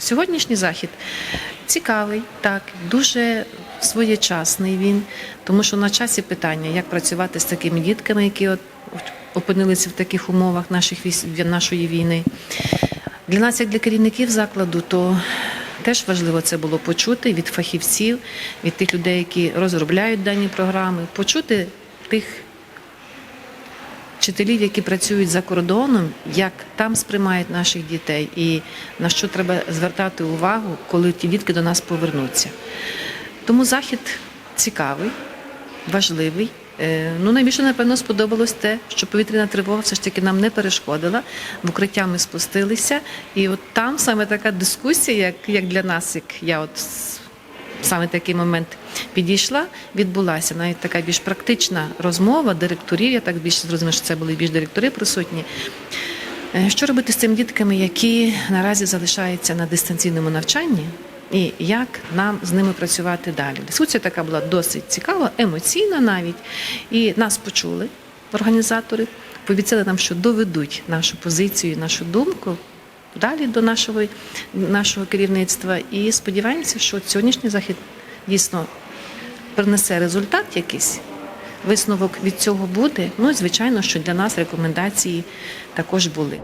Сьогоднішній захід цікавий, так, дуже своєчасний він, тому що на часі питання, як працювати з такими дітками, які от опинилися в таких умовах наших нашої війни. Для нас, як для керівників закладу, то теж важливо це було почути від фахівців, від тих людей, які розробляють дані програми, почути тих вчителів, які працюють за кордоном, як там сприймають наших дітей і на що треба звертати увагу, коли ті дітки до нас повернуться. Тому захід цікавий, важливий. Е, Ну, найбільше, напевно, сподобалось те, що повітряна тривога все ж таки нам не перешкодила. В укриття ми спустилися. І от там саме така дискусія, як, як для нас, як я от саме такий момент підійшла, відбулася. Навіть така більш практична розмова директорів. Я так більше зрозуміла, що це були більш директори присутні. Е, Що робити з цими дітками, які наразі залишаються на дистанційному навчанні, і як нам з ними працювати далі? Дискусія така була досить цікава, емоційна навіть. І нас почули організатори, пообіцяли нам, що доведуть нашу позицію, нашу думку далі до нашого, нашого керівництва. І сподіваємося, що сьогоднішній захід дійсно принесе результат якийсь. Висновок від цього буде. Ну і звичайно, що для нас рекомендації також були.